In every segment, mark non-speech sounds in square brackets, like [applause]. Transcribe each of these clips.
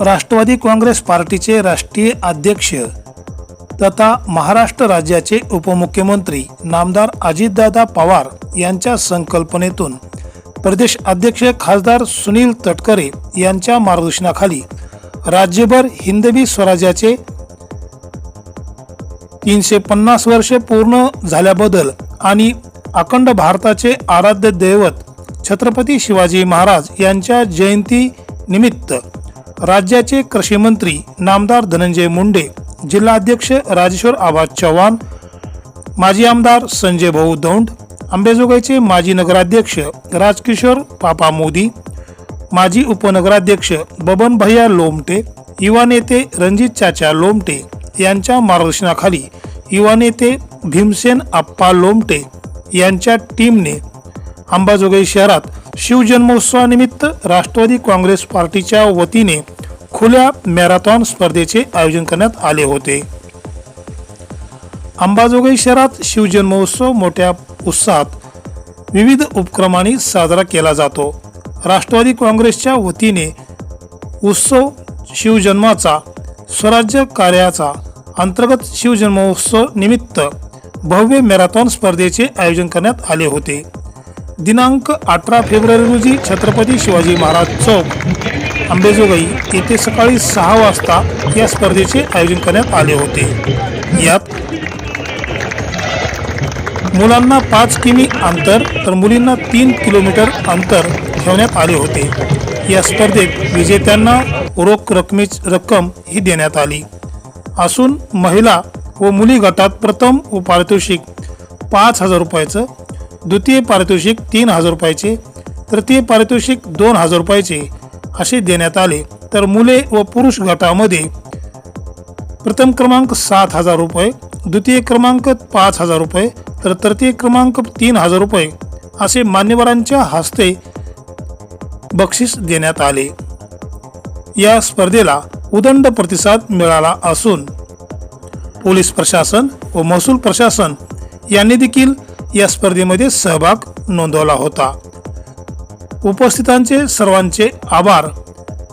राष्ट्रवादी काँग्रेस पार्टीचे राष्ट्रीय अध्यक्ष तथा महाराष्ट्र राज्याचे उपमुख्यमंत्री नामदार अजितदादा पवार यांच्या संकल्पनेतून प्रदेश अध्यक्ष खासदार सुनील तटकरे यांच्या मार्गदर्शनाखाली राज्यभर हिंदवी स्वराज्याचे तीनशे पन्नास वर्षे पूर्ण झाल्याबद्दल आणि अखंड भारताचे आराध्य दैवत छत्रपती शिवाजी महाराज यांच्या जयंती निमित्त राज्याचे कृषी मंत्री नामदार धनंजय मुंडे जिल्हाध्यक्ष राजेश्वर आबाद चव्हाण माजी आमदार संजय भाऊ दौंड अंबेजोगाईचे माजी नगराध्यक्ष राजकिशोर पापा मोदी माजी उपनगराध्यक्ष बबन भैया लोमटे युवा नेते रणजित चाचा लोमटे यांच्या मार्गदर्शनाखाली युवा नेते भीमसेन आप्पा लोमटे यांच्या टीमने अंबाजोगाई शहरात शिवजन्मोत्सवानिमित्त राष्ट्रवादी काँग्रेस पार्टीच्या वतीने खुल्या मॅरेथॉन स्पर्धेचे आयोजन करण्यात आले होते. अंबाजोगाई शहरात शिवजन्मोत्सव मोठ्या उत्साहात विविध उपक्रमांनी साजरा केला जातो. राष्ट्रवादी काँग्रेसच्या वतीने उत्सव शिवजन्माचा स्वराज्य कार्याचा अंतर्गत शिवजन्मोत्सव निमित्त भव्य मॅरेथॉन स्पर्धेचे आयोजन करण्यात आले होते. दिनांक अठरा फेब्रुवारी रोजी छत्रपती शिवाजी महाराज चौक अंबेजोगाई येथे सकाळी सहा वाजता या स्पर्धेचे आयोजन करण्यात आले होते. यात मुलांना पाच किमी अंतर तर मुलींना तीन किलोमीटर अंतर ठेवण्यात आले होते. या स्पर्धेत विजेत्यांना रोख रकमे रक्कम ही देण्यात आली. असून महिला व मुली गटात प्रथम व पारितोषिक पाच हजार रुपयाचं द्वितीय पारितोषिक तीन हजार रुपयाचे तृतीय पारितोषिक दोन हजार रुपयाचे असे देण्यात आले. तर मुले व पुरुष गटामध्ये प्रथम क्रमांक सात हजार रुपये द्वितीय क्रमांक पाच हजार रुपये तर तृतीय क्रमांक तीन हजार रुपये असे मान्यवरांच्या हस्ते बक्षीस देण्यात आले. या स्पर्धेला उदंड प्रतिसाद मिळाला असून पोलीस प्रशासन व महसूल प्रशासन यांनी देखील या स्पर्धेमध्ये सहभाग नोंदवला होता. उपस्थितांचे सर्वांचे आभार.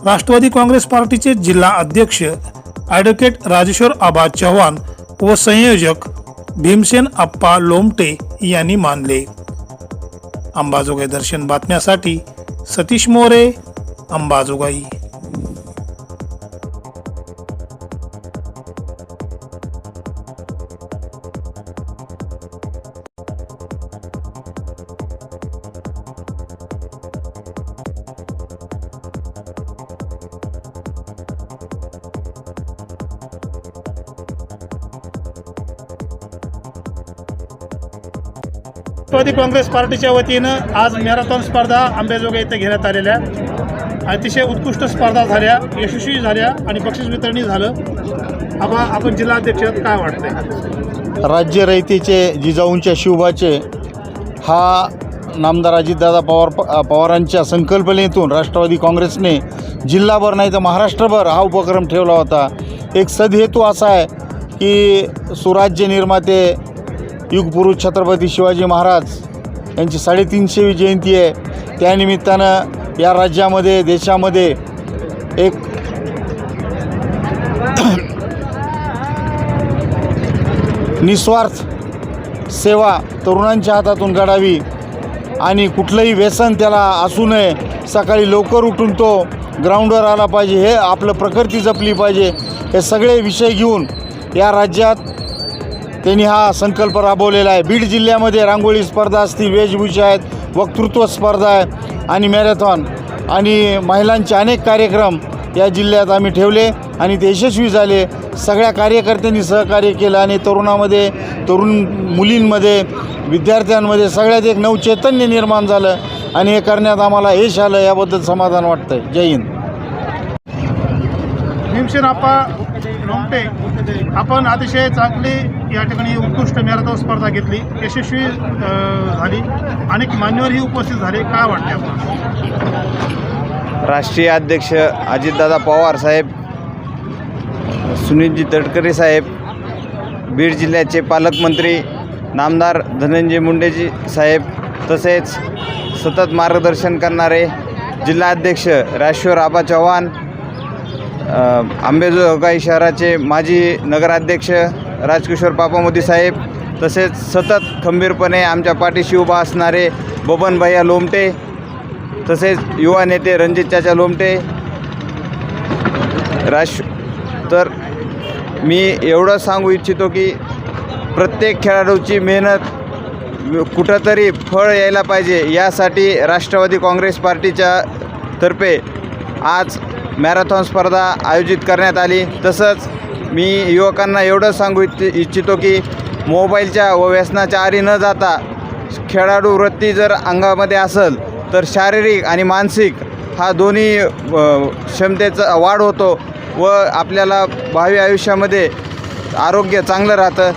राष्ट्रवादी काँग्रेस पार्टीचे जिल्हा अध्यक्ष ॲडव्होकेट राजेश्वर आबा चव्हाण व संयोजक भीमसेन आप्पा लोमटे यांनी मानले. अंबाजोगाई दर्शन बातम्यासाठी सतीश मोरे अंबाजोगाई. राष्ट्रवादी काँग्रेस पार्टीच्या वतीनं आज मॅरेथॉन स्पर्धा आंबेजोगाई इथं घेण्यात आलेल्या अतिशय उत्कृष्ट स्पर्धा झाल्या यशस्वी झाल्या आणि बक्षीस वितरणी झालं. आबा आपण जिल्हाध्यक्ष काय वाटतंय? राज्य रयतीचे जिजाऊंच्या शिवबाचे हा नामदार अजितदादा पवार पवारांच्या संकल्पनेतून राष्ट्रवादी काँग्रेसने जिल्हाभर नाही तर महाराष्ट्रभर हा उपक्रम ठेवला होता. एक सदहेतू असा आहे की सुराज्य निर्माते युगपुरुष छत्रपती शिवाजी महाराज यांची साडेतीनशेवी जयंती आहे. त्यानिमित्तानं या राज्यामध्ये देशामध्ये एक [clears throat] निस्वार्थ सेवा तरुणांच्या हातातून घडावी आणि कुठलंही व्यसन त्याला असू नये. सकाळी लवकर उठून तो ग्राउंडवर आला पाहिजे. हे आपलं प्रकृती जपली पाहिजे. हे सगळे विषय घेऊन या राज्यात त्यांनी हा संकल्प राबवलेला आहे. बीड जिल्ह्यामध्ये रांगोळी स्पर्धा असतील वेशभूषा आहेत वक्तृत्व स्पर्धा आहे आणि मॅरेथॉन आणि महिलांचे अनेक कार्यक्रम या जिल्ह्यात आम्ही ठेवले आणि ते यशस्वी झाले. सगळ्या कार्यकर्त्यांनी सहकार्य केलं आणि तरुणामध्ये तरुण मुलींमध्ये विद्यार्थ्यांमध्ये सगळ्यात एक नवचैतन्य निर्माण झालं आणि हे करण्यात आम्हाला यश आलं याबद्दल समाधान वाटतं आहे जय हिंद. भीमसेन आप्पा लोमटे आपण अतिशय चांगली या ठिकाणी उत्कृष्ट मॅरेथॉन स्पर्धा घेतली. यशस्वी झाली. अनेक मान्यवरही उपस्थित झाले. काय वाटते आपण? राष्ट्रीय अध्यक्ष अजितदादा पवार साहेब सुनीलजी तटकरे साहेब बीड जिल्ह्याचे पालकमंत्री नामदार धनंजय मुंडेजी साहेब तसेच सतत मार्गदर्शन करणारे जिल्हाध्यक्ष राजेश्वर आबा चव्हाण अंबेजोगाई शहराचे माजी नगराध्यक्ष राजकिशोर पापामोदी साहेब तसेच सतत खंबीरपणे आमच्या पाठीशी उभा असणारे बबन भैया लोमटे तसेच युवा नेते रणजित चाचा लोमटे. राश तर मी एवढं सांगू इच्छितो की प्रत्येक खेळाडूची मेहनत कुठंतरी फळ यायला पाहिजे यासाठी राष्ट्रवादी काँग्रेस पार्टीच्या तर्फे आज मॅरेथॉन स्पर्धा आयोजित करण्यात आली. तसंच मी युवकांना एवढं सांगू इच्छि इच्छितो की मोबाईलच्या व व्यसनाच्या आरी न जाता खेळाडू वृत्ती जर अंगामध्ये असेल तर शारीरिक आणि मानसिक हा दोन्ही क्षमतेचा वाढ होतो व आपल्याला भावी आयुष्यामध्ये आरोग्य चांगलं राहतं.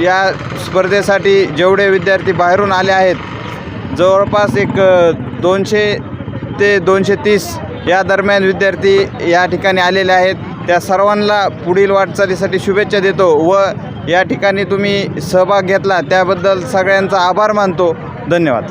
या स्पर्धेसाठी जेवढे विद्यार्थी बाहेरून आले आहेत जवळपास एक दोनशे ते दोनशे तीस या दरम्यान विद्यार्थी या ठिकाणी आलेले आहेत. त्या सर्वांना पुढील वाटचालीसाठी शुभेच्छा देतो व या ठिकाणी तुम्ही सहभाग घेतला त्याबद्दल सगळ्यांचा आभार मानतो. धन्यवाद.